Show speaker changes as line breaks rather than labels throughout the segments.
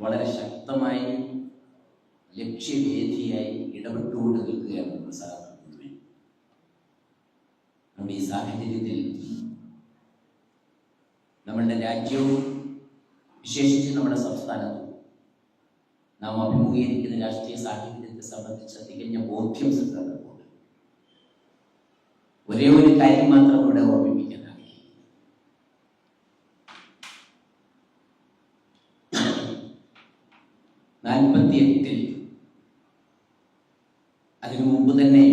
വളരെ ശക്തമായി ലക്ഷ്യവേദിയായി ഇടപെട്ടുകൊണ്ട് നിൽക്കുകയാണ് നമ്മുടെ മുഴുവൻ നമ്മുടെ ഈ സാഹചര്യത്തിൽ നമ്മളുടെ രാജ്യവും വിശേഷിച്ച് നമ്മുടെ സംസ്ഥാനത്തും നാം അഭിമുഖീകരിക്കുന്ന രാഷ്ട്രീയ സാഹചര്യത്തെ സംബന്ധിച്ച തികഞ്ഞ ബോധ്യം സിദ്ധാന്തമുണ്ട്. ഒരേ ഒരു കാര്യം മാത്രം ഇവിടെ ഓർമ്മിപ്പിക്കാൻ എട്ടിൽ അതിനു മുമ്പ് തന്നെ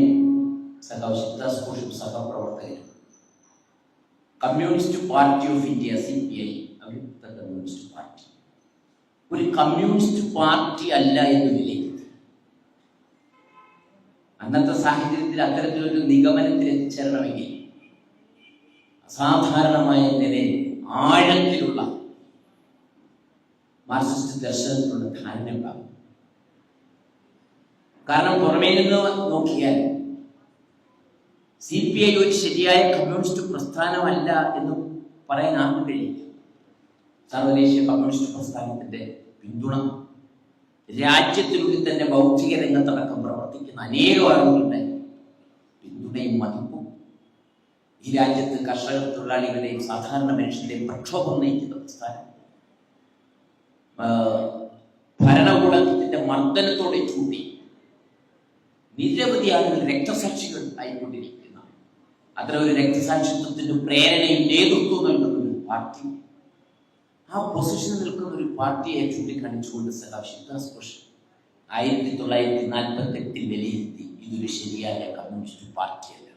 സഖാവ് ശിവദാസ് ഘോഷും സഹപ്രവർത്തകരും communist party of India C P I അവിടുത്തെ കമ്മ്യൂണിസ്റ്റ് പാർട്ടി. ഒരു കമ്മ്യൂണിസ്റ്റ് പാർട്ടി അല്ല എന്ന് വിലയിരുത്തി അന്നത്തെ സാഹചര്യത്തിൽ അത്തരത്തിലൊരു നിഗമനത്തിൽ എത്തിച്ചേരണമെങ്കിൽ അസാധാരണമായ നിലയിൽ ആഴത്തിലുള്ള മാർസിസ്റ്റ് ദർശനത്തിലുള്ള ധാരണ ഉണ്ടാകും കാരണം പുറമേ നിന്ന് നോക്കിയാൽ സി പി ഐ ഒരു ശരിയായ കമ്മ്യൂണിസ്റ്റ് പ്രസ്ഥാനമല്ല എന്ന് പറയാൻ ആർക്കും കഴിയില്ല. സർവദേശീയ കമ്മ്യൂണിസ്റ്റ് പ്രസ്ഥാനത്തിന്റെ പിന്തുണ രാജ്യത്തിനുള്ളിൽ തന്നെ ബൗദ്ധിക രംഗത്തടക്കം പ്രവർത്തിക്കുന്ന അനേകം ആളുകളുടെ പിന്തുണയും മതിപ്പും ഈ രാജ്യത്ത് കർഷക തൊഴിലാളികളുടെയും സാധാരണ മനുഷ്യരുടെയും പ്രക്ഷോഭം നയിക്കുന്ന പ്രസ്ഥാനം ഭരണകൂടത്തിന്റെ മർദ്ദനത്തോടെ ചൂണ്ടി നിരവധി ആളുകൾ രക്തസാക്ഷികൾ ആയിക്കൊണ്ടിരിക്കുന്ന. അത്ര ഒരു രക്തസാക്ഷിത്വത്തിന്റെ പ്രേരണയും നേതൃത്വം നൽകുന്ന ഒരു പാർട്ടി. ആ പൊസിഷനിൽ നിൽക്കുന്ന ഒരു പാർട്ടിയെ ചൂണ്ടിക്കാണിച്ചുകൊണ്ട് സഖാവ് ശിവദാസ് ഘോഷ് ആയിരത്തി തൊള്ളായിരത്തി നാൽപ്പത്തി എട്ടിൽ വിലയിരുത്തി ഇതൊരു ശരിയായ കമ്മ്യൂണിസ്റ്റ് പാർട്ടിയല്ല.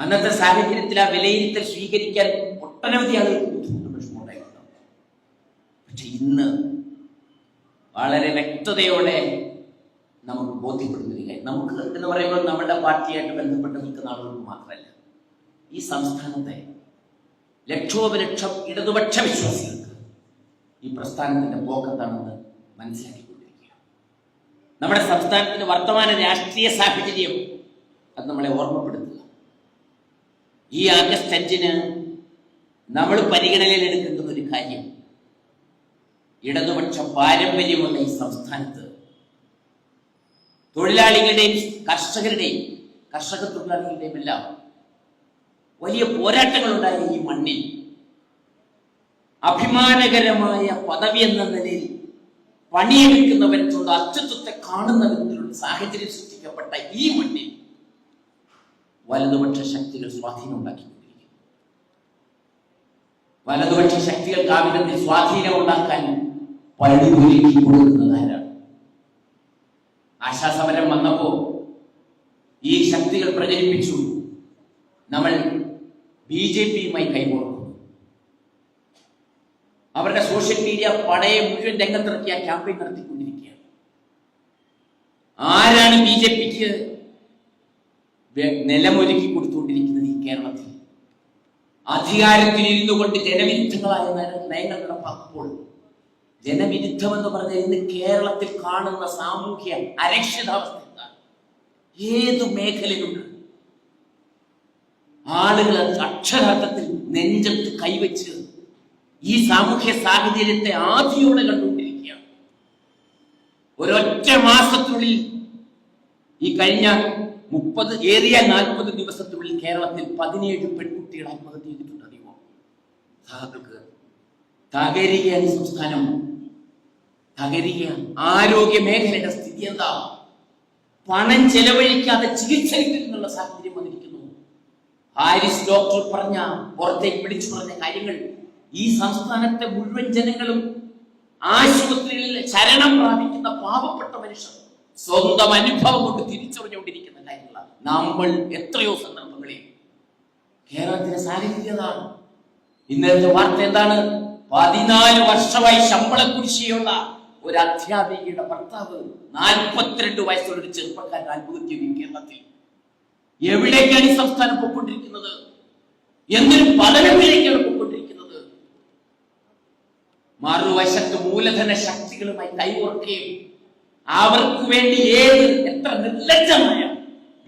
അന്നത്തെ സാഹചര്യത്തിൽ ആ വിലയിരുത്തൽ സ്വീകരിക്കാൻ ഒട്ടനവധി ആളുകൾ പക്ഷെ ഇന്ന് വളരെ വ്യക്തതയോടെ നമുക്ക് ബോധ്യപ്പെടുന്നില്ല. നമുക്ക് എന്ന് പറയുമ്പോൾ നമ്മുടെ പാർട്ടിയായിട്ട് ബന്ധപ്പെട്ട് നിൽക്കുന്ന ആളുകൾക്ക് മാത്രമല്ല ഈ സംസ്ഥാനത്തെ ലക്ഷോപലക്ഷം ഇടതുപക്ഷ വിശ്വാസികൾക്ക് ഈ പ്രസ്ഥാനത്തിന്റെ പോക്കെന്താണെന്ന് മനസ്സിലാക്കിക്കൊണ്ടിരിക്കുക. നമ്മുടെ സംസ്ഥാനത്തിന്റെ വർത്തമാന രാഷ്ട്രീയ സാഹചര്യം അത് നമ്മളെ ഓർമ്മപ്പെടുത്തുക. ഈ ആഗസ്റ്റ് അഞ്ചിന് നമ്മൾ പരിഗണനയിൽ എടുക്കേണ്ടുന്ന ഒരു കാര്യം ഇടതുപക്ഷ പാരമ്പര്യമുള്ള ഈ സംസ്ഥാനത്ത് തൊഴിലാളികളുടെയും കർഷകരുടെയും കർഷക തൊഴിലാളികളുടെയും എല്ലാം വലിയ പോരാട്ടങ്ങൾ പോരാട്ടങ്ങളുണ്ടായ ഈ മണ്ണിൽ. അഭിമാനകരമായ പദവി എന്ന നിലയിൽ പണിയെടുക്കുന്നവരുടെ അസ്തിത്വത്തെ കാണുന്ന വിധത്തിലുള്ള സാഹചര്യം സൃഷ്ടിക്കപ്പെട്ട ഈ മണ്ണിൽ വലതുപക്ഷ ശക്തികൾ സ്വാധീനം ഉണ്ടാക്കിക്കൊണ്ടിരിക്കുന്നു വലതുപക്ഷ ശക്തികൾക്ക് ആ വിധത്തിൽ സ്വാധീനം ഉണ്ടാക്കാൻ പണി ഒരുക്കി കൊടുക്കുന്നത് ആരാണ് ആശാസമരം വന്നപ്പോ ഈ ശക്തികൾ പ്രചരിപ്പിച്ചു. നമ്മൾ ബി ജെ പിയുമായി കൈകോർക്കുന്നു അവരുടെ സോഷ്യൽ മീഡിയ പടയെ മുഴുവൻ രംഗത്തിറക്കിയ ക്യാമ്പയിൻ നടത്തിക്കൊണ്ടിരിക്കുകയാണ്. ആരാണ് ബി ജെ പിക്ക് നിലമൊരുക്കി കൊടുത്തുകൊണ്ടിരിക്കുന്നത് ഈ കേരളത്തിൽ? അധികാരത്തിൽ ഇരുന്നു കൊണ്ട് ജനവിരുദ്ധങ്ങളായ നയ- നയങ്ങൾ നടപ്പാക്കുമ്പോൾ ജനവിരുദ്ധം എന്ന് പറഞ്ഞാൽ ഇന്ന് കേരളത്തിൽ കാണുന്ന സാമൂഹ്യ അരക്ഷിതാവസ്ഥ ഏത് മേഖലയിലുണ്ട്? ആളുകൾ അക്ഷരാർത്ഥത്തിൽ നെഞ്ചത്ത് കൈവച്ച് ഈ സാമൂഹ്യ സാഹചര്യത്തെ ആദ്യയോടെ കണ്ടുകൊണ്ടിരിക്കുകയാണ്. ഒരൊറ്റ മാസത്തിനുള്ളിൽ ഈ കഴിഞ്ഞ മുപ്പത് ഏറിയ നാൽപ്പത് ദിവസത്തിനുള്ളിൽ കേരളത്തിൽ പതിനേഴ് പെൺകുട്ടികൾ ആത്മഹത്യ ചെയ്തിട്ടുണ്ട് അറിയുമോ? സഹകൾക്ക്. തകരികയാണ് ഈ സംസ്ഥാനം. തകരികയാണ്. ആരോഗ്യ മേഖലയുടെ സ്ഥിതി എന്താ? പണം ചെലവഴിക്കാതെ ചികിത്സ കിട്ടുന്നുള്ള സാഹചര്യം വന്നിരിക്കുന്നു. ഹാരിസ് ഡോക്ടർ പറഞ്ഞ പുറത്തേക്ക് പിടിച്ചു പറഞ്ഞ കാര്യങ്ങൾ ഈ സംസ്ഥാനത്തെ മുഴുവൻ ജനങ്ങളും ആശുപത്രികളിൽ ശരണം പ്രാപിക്കുന്ന പാവപ്പെട്ട മനുഷ്യർ സ്വന്തം അനുഭവം കൊണ്ട് തിരിച്ചറിഞ്ഞുകൊണ്ടിരിക്കുന്ന കാര്യങ്ങളാണ്. നമ്മൾ എത്രയോ സന്ദർഭങ്ങളിൽ കേരളത്തിന്റെ സാഹചര്യം ഇന്നത്തെ വാർത്ത എന്താണ്? പതിനാല് വർഷമായി ശമ്പള കുടിശ്ശിയുള്ള ഒരു അധ്യാപികയുടെ ഭർത്താവ് നാൽപ്പത്തിരണ്ട് വയസ്സുള്ള ഒരു ചെറുപ്പക്കാരൻ ഈ കേരളത്തിൽ. എവിടേക്കാണ് ഈ സംസ്ഥാനം പോയിക്കൊണ്ടിരിക്കുന്നത്? എന്നൊരു പതനത്തിലേക്കാണ് പോയിക്കൊണ്ടിരിക്കുന്നത്? മറുവശത്ത് മൂലധന ശക്തികളുമായി കൈകോർക്കുകയും അവർക്ക് വേണ്ടി ഏത് എത്ര നിർലജ്ജമായ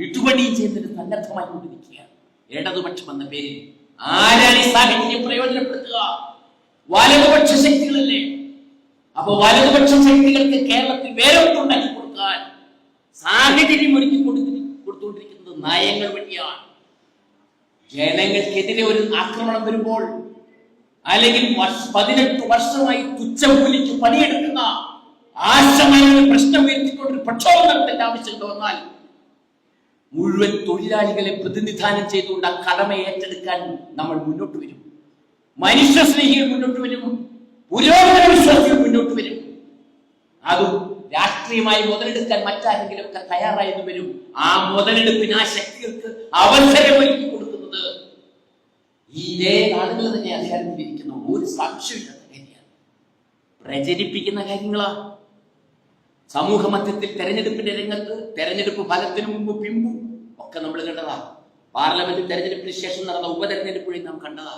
വിട്ടുപണിയും ചെയ്തിട്ട് സന്നദ്ധമായി കൊണ്ടിരിക്കുകയാണ്. ഇടതുപക്ഷം എന്ന പേരിൽ ആരാണ് ഈ സാഹചര്യം പ്രയോജനപ്പെടുത്തുക? വലതുപക്ഷ ശക്തികളല്ലേ അപ്പൊ വലതുപക്ഷ ശക്തികൾക്ക് കേരളത്തിൽ വേരോട്ടുണ്ടാക്കി കൊടുക്കാൻ സാഹചര്യം ഒരുക്കി കൊടുത്തി കൊടുത്തുകൊണ്ടിരിക്കുന്നത് നയങ്ങൾ വഴിയാണ്. ജനങ്ങൾക്കെതിരെ ഒരു ആക്രമണം വരുമ്പോൾ അല്ലെങ്കിൽ പതിനെട്ട് വർഷമായി തുച്ഛമൂലിക്ക് പണിയെടുക്കുന്ന ആശമായ ഒരു പ്രശ്നം ഉയർത്തിക്കൊണ്ടൊരു പ്രക്ഷോഭം നടത്തേണ്ട ആവശ്യം വന്നാൽ മുഴുവൻ തൊഴിലാളികളെ പ്രതിനിധാനം ചെയ്തുകൊണ്ട് ആ കടമ ഏറ്റെടുക്കാൻ നമ്മൾ മുന്നോട്ട് വരും. മനുഷ്യ സ്നേഹികൾ മുന്നോട്ട് വരും. പുരോഗമന വിശ്വാസികൾ മുന്നോട്ട് വരും. അതും രാഷ്ട്രീയമായി മുതലെടുക്കാൻ മറ്റാരെങ്കിലും ഒക്കെ തയ്യാറായെന്ന് വരും. ആ മുതലെടുപ്പിന് ആ ശക്തികൾക്ക് അവസരമൊരുക്കി കൊടുക്കുന്നത് ഈ ആളുകൾ തന്നെ അധികാരത്തിലിരിക്കുന്ന ഒരു സാക്ഷ്യമില്ലാത്ത കാര്യമാണ്. പ്രചരിപ്പിക്കുന്ന കാര്യങ്ങളാ. സമൂഹ മധ്യത്തിൽ തെരഞ്ഞെടുപ്പിന്റെ രംഗത്ത് തെരഞ്ഞെടുപ്പ് ഫലത്തിന് മുമ്പ് പിമ്പും ഒക്കെ നമ്മൾ കണ്ടതാ. പാർലമെന്റ് തെരഞ്ഞെടുപ്പിന് ശേഷം നടന്ന ഉപതെരഞ്ഞെടുപ്പ് വഴി നാം കണ്ടതാ.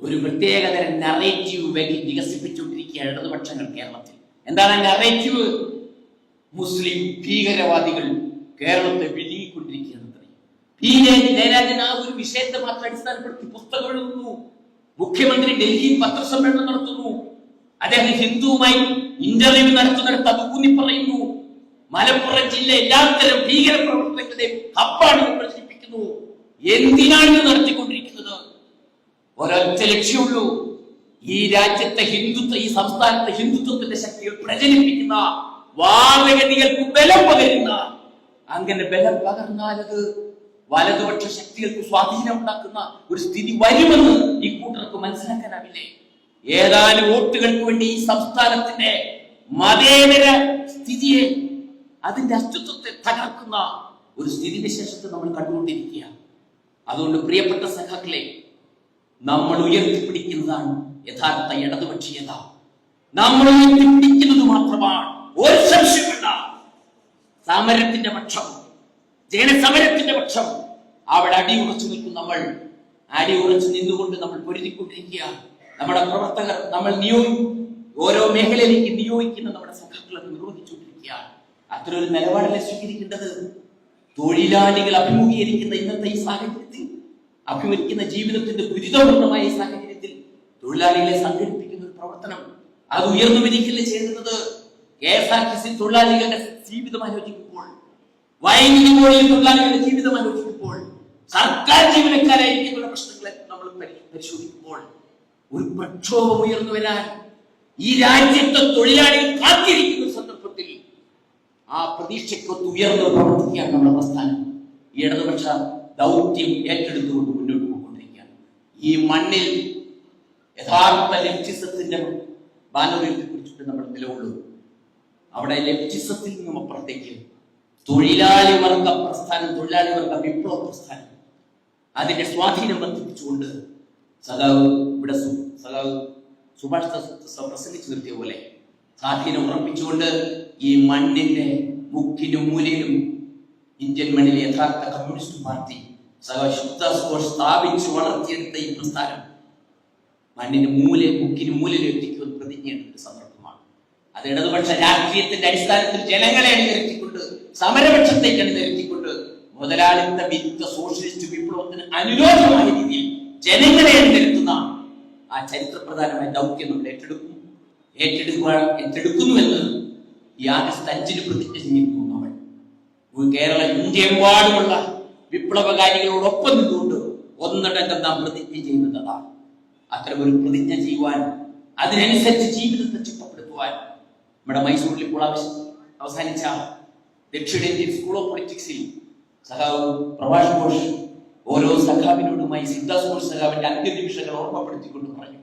ഒരു പ്രത്യേകതരം നറേറ്റീവ് വികസിപ്പിച്ചുകൊണ്ടിരിക്കുകയാണ് ഇടതുപക്ഷങ്ങൾ കേരളത്തിൽ. എന്താണ് നറേറ്റീവ് മുസ്ലിം ഭീകരവാദികൾ കേരളത്തെ വിഴുങ്ങിക്കൊണ്ടിരിക്കുകയാണ് ജയരാജൻ ആ ഒരു വിഷയത്തെ മാത്രം അടിസ്ഥാനപ്പെടുത്തി പുസ്തകം എഴുതുന്നു. മുഖ്യമന്ത്രി ഡൽഹിയിൽ പത്രസമ്മേളനം നടത്തുന്നു. അദ്ദേഹം ഹിന്ദുവുമായി ഇന്റർവ്യൂ നടത്തുന്നിടത്ത് അത് ഊന്നി പറയുന്നു. മലപ്പുറം ജില്ല എല്ലാത്തരം ഭീകര പ്രവർത്തനങ്ങളുടെയും ഹബ്ബാണ് പ്രചരിപ്പിക്കുന്നു. എന്തിനാണ് ഇത് നടത്തിക്കൊണ്ടിരിക്കുന്നത്? ഒരൊറ്റ ലക്ഷ്യമുള്ളൂ. ഈ രാജ്യത്തെ ഹിന്ദുത്വ ഈ സംസ്ഥാനത്തെ ഹിന്ദുത്വത്തിന്റെ ശക്തികൾ പ്രചരിപ്പിക്കുന്ന വാദഗതികൾക്ക് ബലം പകരുന്ന അങ്ങനെ ബലം പകർന്നാലത് വലതുപക്ഷ ശക്തികൾക്ക് സ്വാധീനം ഉണ്ടാക്കുന്ന ഒരു സ്ഥിതി വരുമെന്ന് ഈ കൂട്ടർക്ക് മനസ്സിലാക്കാനാവില്ലേ? ഏതാനും വോട്ടുകൾക്ക് വേണ്ടി ഈ സംസ്ഥാനത്തിന്റെ മതേതര സ്ഥിതിയെ അതിന്റെ അസ്തിത്വത്തെ തകർക്കുന്ന ഒരു സ്ഥിതിവിശേഷത്തെ നമ്മൾ കണ്ടുകൊണ്ടിരിക്കുകയാണ്. അതുകൊണ്ട് പ്രിയപ്പെട്ട സഖാക്കളെ നമ്മൾ ഉയർത്തിപ്പിടിക്കുന്നതാണ് യഥാർത്ഥ ഇടതുപക്ഷീയത. നമ്മൾ ഉയർത്തിപ്പിടിക്കുന്നത് മാത്രമാണ്. ഒരു സംശയമില്ല സമരത്തിന്റെ പക്ഷം ജനസമരത്തിന്റെ പക്ഷം. അവിടെ അടി ഉറച്ചു നിൽക്കും നമ്മൾ. അടി ഉറച്ചു നിന്നുകൊണ്ട് നമ്മൾ പൊരുതിക്കൊണ്ടിരിക്കുക. നമ്മുടെ പ്രവർത്തകർ നമ്മൾ നിയോഗി ഓരോ മേഖലയിലേക്ക് നിയോഗിക്കുന്ന നമ്മുടെ നിർവഹിച്ചുകൊണ്ടിരിക്കുകയാണ് അത്ര ഒരു നിലപാടല്ലേ സ്വീകരിക്കേണ്ടത്? തൊഴിലാളികൾ അഭിമുഖീകരിക്കുന്ന ഇന്നത്തെ ഈ സാഹചര്യത്തിൽ അഭിമുഖിക്കുന്ന ജീവിതത്തിന്റെ ദുരിതപൂർണമായ സാഹചര്യത്തിൽ തൊഴിലാളികളെ സംഘടിപ്പിക്കുന്ന ഒരു പ്രവർത്തനം. അത് ഉയർന്നു വരികയല്ലേ ചെയ്യുന്നത് K S R T C തൊഴിലാളികളുടെ ജീവിതം ആലോചിക്കുമ്പോൾ വൈദ്യുതി ബോർഡിൽ തൊഴിലാളികളുടെ ജീവിതം ആലോചിക്കുമ്പോൾ സർക്കാർ ജീവനക്കാരായിരിക്കുന്ന പ്രശ്നങ്ങളെ നമ്മൾ പരി- പരിശോധിക്കുമ്പോൾ ഒരു പ്രക്ഷോഭം ഉയർന്നു വരാൻ ഈ രാജ്യത്തെ തൊഴിലാളികൾ കാത്തിരിക്കുന്ന സന്ദർഭത്തിൽ ആ പ്രതീക്ഷയ്ക്കൊത്ത് ഉയർന്നു പ്രവർത്തിക്കാൻ നമ്മുടെ പ്രസ്ഥാനം ഈ ഇടതുപക്ഷ ദൗത്യം ഏറ്റെടുത്തുകൊണ്ട് ഈ മണ്ണിൽ യഥാർത്ഥ ലെഫ്റ്റിസത്തിന്റെ ബാനറിൽ കുറിച്ചിട്ട് നമ്മൾ നിലകൊള്ളൂ അവിടെ ലെഫ്റ്റിസത്തിൽ നിന്നും അപ്പുറത്തേക്ക് തൊഴിലാളി വർഗ പ്രസ്ഥാനം തൊഴിലാളി വർഗ വിപ്ലവ പ്രസ്ഥാനം അതിന്റെ സ്വാധീനം വർദ്ധിപ്പിച്ചുകൊണ്ട് സഖാവ് ഇവിടെ സഖാവ് സുഭാഷ് പ്രസംഗിച്ചു നിർത്തിയ പോലെ സ്വാധീനം ഉറപ്പിച്ചുകൊണ്ട് ഈ മണ്ണിന്റെ മുക്കിനും മൂലയിലും ഇന്ത്യൻ മണ്ണിലെ യഥാർത്ഥ കമ്മ്യൂണിസ്റ്റ് പാർട്ടി ഘോഷ് സ്ഥാപിച്ചു വളർത്തിയെടുത്ത ഈ പ്രസ്ഥാനം. മണ്ണിന് മൂല മുക്കിന് മൂലയിൽ എത്തിക്കുന്ന പ്രതിജ്ഞയുടെ ഒരു സന്ദർഭമാണ്. അത് ഇടതുപക്ഷ രാഷ്ട്രീയത്തിന്റെ അടിസ്ഥാനത്തിൽ ജനങ്ങളെ അണിനിരത്തിക്കൊണ്ട് സമരപക്ഷത്തേക്ക് അണിനിരത്തിക്കൊണ്ട് മുതലാളിത്ത വിരുദ്ധ സോഷ്യലിസ്റ്റ് വിപ്ലവത്തിന് അനുരോധമായ രീതിയിൽ ജനങ്ങളെ അണിനിരത്തുന്ന ആ ചരിത്രപ്രധാനമായ ദൗത്യം നമ്മൾ ഏറ്റെടുക്കും. ഏറ്റെടുക്കുവാൻ ഏറ്റെടുക്കുന്നുവെന്ന് ഈ ആഗസ്റ്റ് അഞ്ചിന് പ്രതിജ്ഞ ചെയ്യുന്നു നമ്മൾ. കേരള ഇന്ത്യയെമ്പാടുമുള്ള വിപ്ലവകാരികളോടൊപ്പം നിന്നുകൊണ്ട് ഒന്നടങ്കം നാം പ്രതിജ്ഞ ചെയ്യുന്നതാണ്. അത്തരം ഒരു പ്രതിജ്ഞ ചെയ്യുവാൻ അതിനനുസരിച്ച് ജീവിതത്തെ ചിട്ടപ്പെടുത്തുവാൻ നമ്മുടെ മൈസൂരിൽ ഇപ്പോൾ അവസാനിച്ച ദക്ഷിണേന്ത്യൻ സ്കൂൾ ഓഫ് പൊളിറ്റിക്സിൽ സഖാവ് പ്രഭാഷ് ഘോഷ് ഓരോ സഖാവിനോടുമായി സിദ്ധാസ് ഘോഷ് സഖാവിന്റെ അന്ത്യനിമിഷങ്ങൾ ഓർമ്മപ്പെടുത്തിക്കൊണ്ട് പറഞ്ഞു.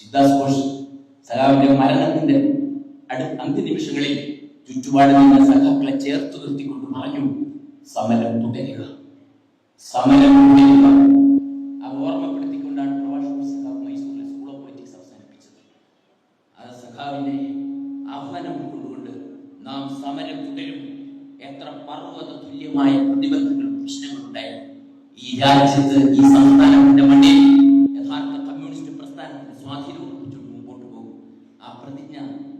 സിദ്ധാസ് ഘോഷ് സഖാവിന്റെ മരണത്തിന്റെ അടു അന്ത്യനിമിഷങ്ങളിൽ ചുറ്റുപാടിൽ നിന്ന് സഖാക്കളെ ചേർത്ത് നിർത്തിക്കൊണ്ട് പറഞ്ഞു സമരം തുടരുക. സമരം ആ ഓർമ്മപ്പെടുത്തിക്കൊണ്ടാണ് പ്രഭാഷണ സഖാവ് മൈസൂരിലെ സ്കൂൾ ഓഫ് പൊളിറ്റിക്സ് അവസാനിപ്പിച്ചത്. സഖാവിന്റെ ആഹ്വാനം ഉൾക്കൊണ്ടുകൊണ്ട് നാം സമരം തുടരും എത്ര പർവത തുല്യമായ പ്രതിബന്ധങ്ങളും പ്രശ്നങ്ങളും ഉണ്ടായാലും ഈ രാജ്യത്ത് ഈ സംസ്ഥാനത്തിന്റെ മണ്ണിൽ യഥാർത്ഥ കമ്മ്യൂണിസ്റ്റ് പ്രസ്ഥാനത്തിന്റെ സ്വാധീനം മുമ്പോട്ട് പോകും. ആ പ്രതിജ്ഞ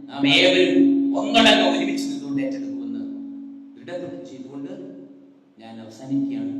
നാം ഏവരും ഒന്നടങ്കം ഒരുമിച്ച് നിന്നുകൊണ്ട് ഏറ്റെടുക്കുമെന്ന് ദൃഢപ്രതിജ്ഞ ചെയ്തുകൊണ്ട് ഞാൻ അവസാനിക്കുകയാണ്.